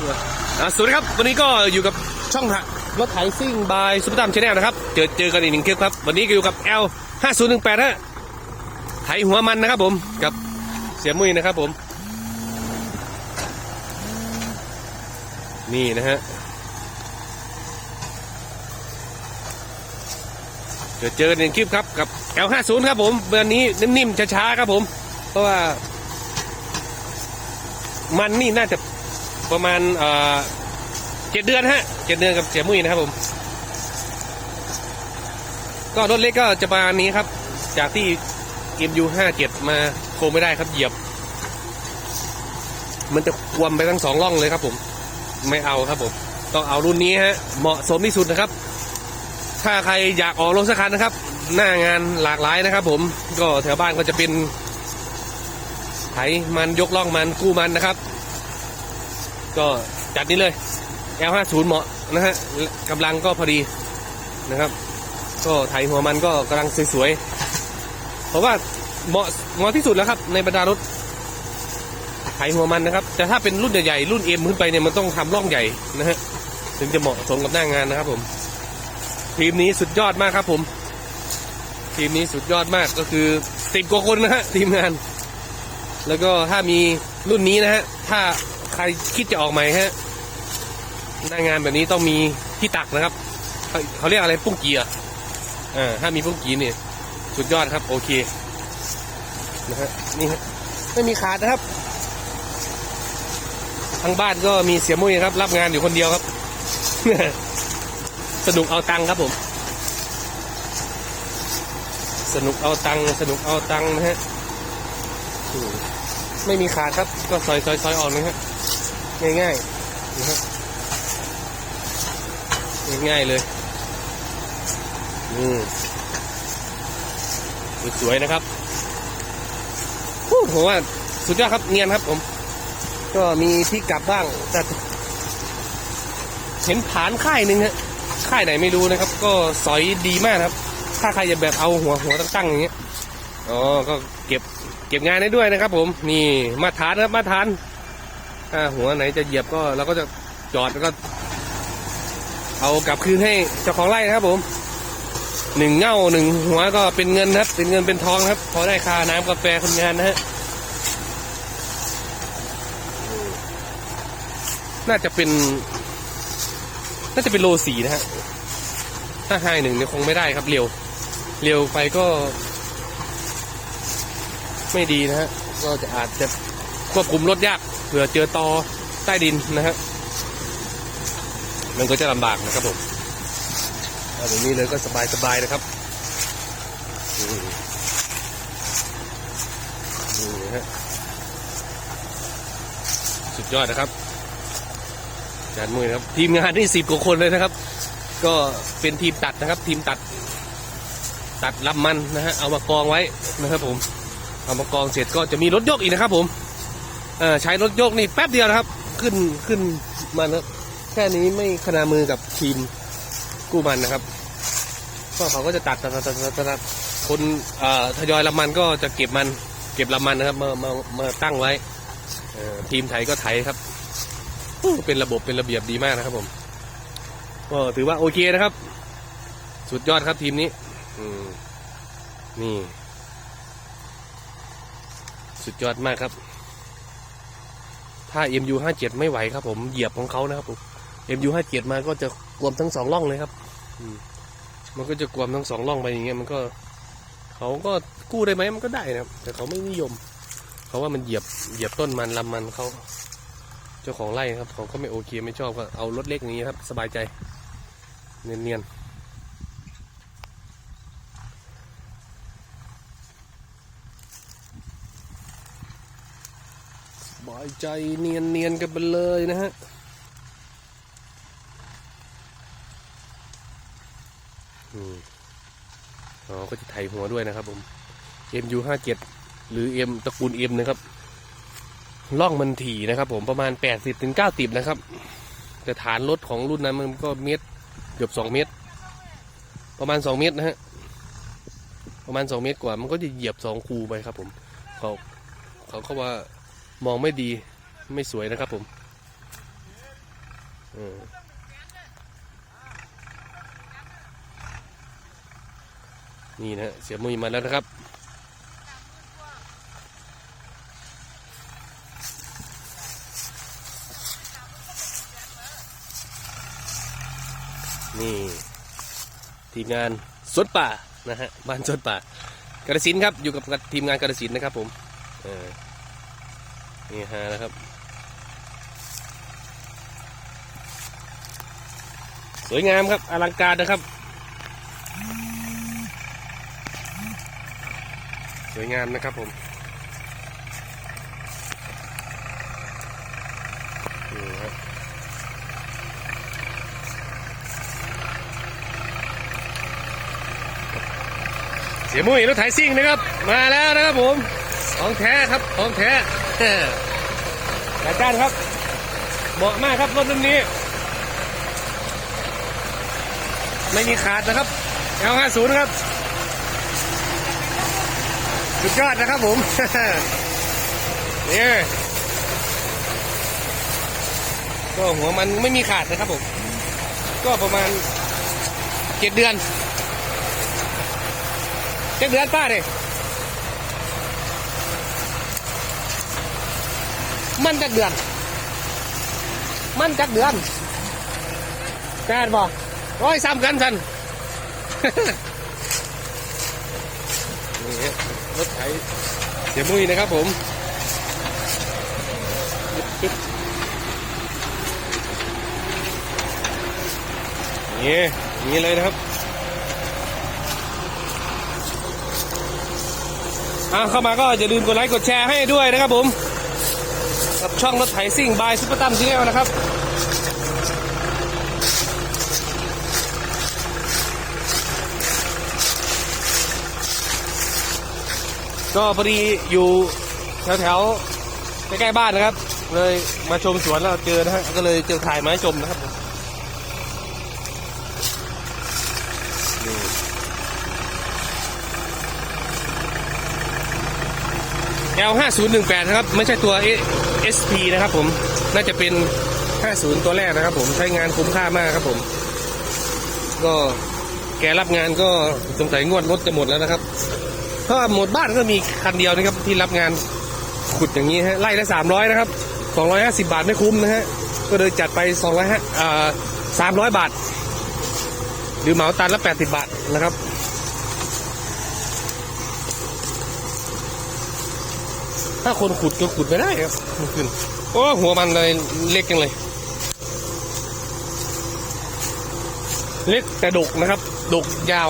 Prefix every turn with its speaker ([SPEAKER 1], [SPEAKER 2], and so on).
[SPEAKER 1] อ่าสวัสดีครับ วันนี้ก็อยู่กับช่องรถไถซิ่งบายซุปเปอร์ตัมชาแนลนะครับ เจอเจอกันอีกหนึ่งคลิปครับ วันนี้ก็อยู่กับ L 5 0 1 8ฮะไถหัวมันนะครับผม กับเสียมุ้ยนะครับผม นี่นะฮะ เจอเจอกันอีกหนึ่งคลิปครับ กับ L 5 0ครับผมวันนี้นิ่มๆช้าๆครับผม เพราะว่ามันนี่น่าจะ ประมาณเจ็ดเดือนฮะเจ็ดเดือนกับเสียมุ้ยนะครับผม ก็รถเล็กก็จะประมาณนี้ครับ จากที่ MU 5 7 มาโคไม่ได้ครับเหยียบ มันจะควมไปทั้งสองร่องเลยครับผม ไม่เอาครับผม ต้องเอารุ่นนี้ฮะ เหมาะสมที่สุดนะครับ ถ้าใครอยากออกรถสักคันนะครับ หน้างานหลากหลายนะครับผม ก็แถวบ้านก็จะเป็นไถมันยกล่องมันกู้มันนะครับ ก็จัดนี้เลย L50 เหมาะนะฮะกำลังก็พอดีนะครับ ก็ไถหัวมันก็กำลังสวยๆเพราะว่าเหมาะเหมาะที่สุดแล้วครับ ในบรรดารถไถหัวมันนะครับ แต่ถ้าเป็นรุ่นใหญ่ๆรุ่นเอ็มขึ้นไปเนี่ยมันต้องทำร่องใหญ่นะฮะถึงจะเหมาะสมกับหน้างานนะครับผม ทีมนี้สุดยอดมากครับผม ทีมนี้สุดยอดมากก็คือสิบกว่าคนนะฮะทีมงาน แล้วก็ถ้ามีรุ่นนี้นะฮะถ้า ครคิดจะออกใหม่ฮะหน้างานแบบนี้ต้องมีที่ตักนะครับเขาเขาเรียกอะไรปุ้งกีอะอ่าถ้ามีปุ้งกีเนี่ยสุดยอดครับ โอเคนะฮะนี่ฮะไม่มีขาดนะครับทางบ้านก็มีเสียมุ้ยครับ รับงานอยู่คนเดียวครับ สนุกเอาตังครับผม สนุกเอาตังสนุกเอาตังนะฮะไม่มีขาดครับ ก็ซอยซอยซอยออกนะฮะ ง่ายๆนะฮะง่ายๆเลยอืมสวยๆนะครับฮู้ผมว่าสุดยอดครับเนียนครับผม ก็มีที่กลับบ้างแต่เห็นผานค่ายหนึ่งฮะค่ายไหนไม่รู้นะครับ ก็สอยดีมากครับ ถ้าใครจะแบบเอาหัวหัวตั้งๆอย่างเงี้ยอ๋อก็เก็บเก็บงานได้ด้วยนะครับ ผมนี่มาตรฐานครับมาตรฐาน ถ้าหัวไหนจะเหยียบก็เราก็จะจอดแล้วก็ เอากลับคืนให้เจ้าของไร่นะครับผมหนึ่งเง่าหนึ่งหัวก็เป็นเงินครับ เป็นเงินเป็นทองครับ พอได้ค่าน้ำกาแฟคนงานนะฮะน่าจะเป็น น่าจะเป็นโลสีนะฮะถ้าไฮหนึ่งเนี่ยคงไม่ได้ครับเร็ว เร็วไปก็ ไม่ดีนะฮะก็จะอาจจะควบคุมรถยาก เผื่อเจอตอใต้ดินนะฮะมันก็จะลำบากนะครับผมเอาแบบนี้เลยก็สบายสบายๆนะครับอืมนี่ฮะสุดยอดนะครับจานมือนะครับ ทีมงานนี่สิบกว่าคนเลยนะครับ ก็เป็นทีมตัดนะครับ ทีมตัด ตัดลำมันนะฮะเอามากองไว้นะครับผมเอามากองเสร็จก็จะมีรถยกอีกนะครับผม เอ่อใช้รถยกนี่แป๊บเดียวนะครับ ขึ้นขึ้นมาแล้วแค่นี้ไม่ขนามือกับทีมกู้มันนะครับก็เขาก็จะตัดตัดตัดตัดตัดคนเอ่อทยอยลำมันก็จะเก็บมัน เก็บลำมันนะครับมามามาตั้งไว้ทีมไถก็ไถครับเป็นระบบเป็นระเบียบดีมากนะครับผมก็ถือว่าโอเคนะครับ สุดยอดครับทีมนี้นี่ สุดยอดมากครับ ถ้า MU 57 ไม่ไหวครับ ผมเหยียบของเขานะครับผม MU 57 มาก็จะกวมทั้งสองร่องเลยครับอืมมันก็จะกวมทั้งสองร่องไปอย่างเงี้ยมันก็เขาก็กู้ได้ไหมมันก็ได้นะครับแต่เขาไม่นิยม เขาว่ามันเหยียบเหยียบต้นมันลำมันเขาเจ้าของไร่ครับเขาก็ไม่โอเคไม่ชอบก็เอารถเล็กอย่างนี้ครับ สบายใจ เนียนๆายใจเนียนเนียนๆกันไปเลยนะฮะอือ๋อ ก็จะไถหัวด้วยนะครับผม MU ห้าเจ็ดหรือ M ตระกูล M นะครับล่องมันถี่นะครับผมประมาณแปดสิบถึงเก้าติบนะครับ แต่ฐานรถของรุ่นนั้นมันก็เมตรเกือบสองเมตร ประมาณสองเมตรนะฮะ ประมาณสองเมตรกว่ามันก็จะเหยียบสองคูไปครับผม เขาเขาเขาว่า มองไม่ดีไม่สวยนะครับผมนี่นะเสียมุยมาแล้วนะครับ นี่ทีมงานสวนป่านะฮะบ้านสวนป่ากระสินธุ์ครับอยู่กับทีมงานกระสินธุ์นะครับผมเออ นี่ฮะนะครับ สวยงามครับ อลังการนะครับ สวยงามนะครับผมนี่ครับเสียมุ้ยรถไถซิ่งนะครับ มาแล้วนะครับผม ของแท้ครับ ของแท้ อาจารย์ครับ เหมาะมากครับรถรุ่นนี้ ไม่มีขาดนะครับ L50 นะครับสุดยอดนะครับผมนี่ก็หัวมันไม่มีขาดนะครับผม ก็ประมาณเจ็ดเดือนเจ็ดเดือนป้าเลย มันจักเดือน มันจักเดือนแปดบ่ร้อยซ้ำกันสันนี่รถไถเสียมุ้ยนะครับผมนี่นี่เลยนะครับอะเข้ามาก็อย่าลืมกดไลค์กดแชร์ให้ด้วยนะครับผม กับช่องรถไถซิ่งบายซุปเปอร์ตั้มซีเนลนะครับ ก็พอดีอยู่แถวๆใกล้ๆบ้านนะครับ เลยมาชมสวนแล้วเจอนะฮะก็เลยเจอถ่ายไมาให้ชมนะครับผมนี่ L 5 0 1 8นะครับ ไม่ใช่ตัว SP นะครับผม น่าจะเป็น 50 ตัวแรกนะครับ ผม ใช้งานคุ้มค่ามากครับผม ก็แกรับงานก็สงสัยงวดรถจะหมดแล้วนะครับถ้าหมดบ้านก็มีคันเดียวนะครับที่รับงานขุดอย่างนี้ฮะ ไล่ละสามร้อยนะครับสองร้อยห้าสิบาทไม่คุ้มนะฮะ ก็เลยจัดไปสองร้อยห้าอ่าสามร้อยบาท หรือเหมาตันละแปดสิบบาทนะครับ ถ้าคนขุดก็ขุดไม่ได้ครับมันขึ้นโอ้หัวมันเลยเล็กจังเลย เล็กแต่ดกนะครับ ดกยาว